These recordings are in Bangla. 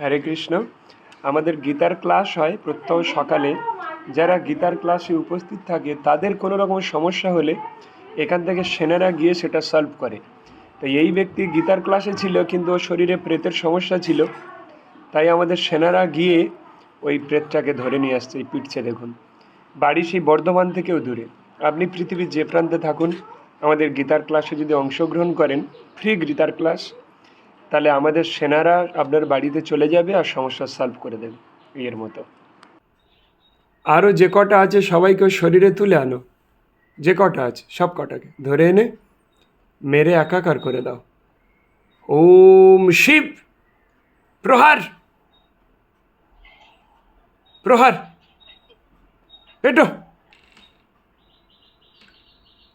হরে কৃষ্ণ। আমাদের গীতার ক্লাস হয় প্রত্যহ সকালে। যারা গীতার ক্লাসে উপস্থিত থাকে, তাদের কোনো রকম সমস্যা হলে এখান থেকে সেনারা গিয়ে সেটা সলভ করে। তো এই ব্যক্তি গীতার ক্লাসে ছিল, কিন্তু ওর শরীরে প্রেতের সমস্যা ছিল। তাই আমাদের সেনারা গিয়ে ওই প্রেতটাকে ধরে নিয়ে আসছে, এই পিটছে দেখুন। বাড়ি সেই বর্ধমান থেকেও দূরে। আপনি পৃথিবীর যে প্রান্তে থাকুন, আমাদের গীতার ক্লাসে যদি অংশগ্রহণ করেন ফ্রি গীতার ক্লাস তাহলে আমাদের সেনারা আপনার বাড়িতে চলে যাবে আর সমস্যা সলভ করে দেবে এর মতো। আরও যে কটা আছে সবাইকে শরীরে তুলে আনো। যে কটা আছে, সব কটাকে। ধরে এনে মেরে একাকার করে দাও। ওম শিব! প্রহার! প্রহার! পেটো!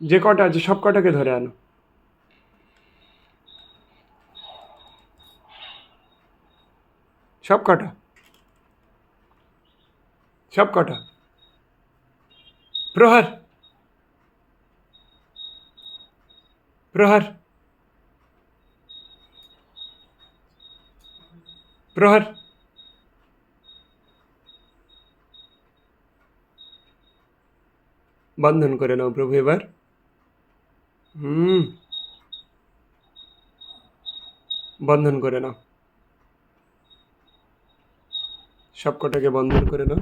যে কটা আছে, সব কটাকে ধরে আনো। সব কটা সব কটা প্রহার প্রহার প্রহার বন্ধন করে নাও প্রভু এবার হুম বন্ধন করে নাও সব বন্ধ করে নাও।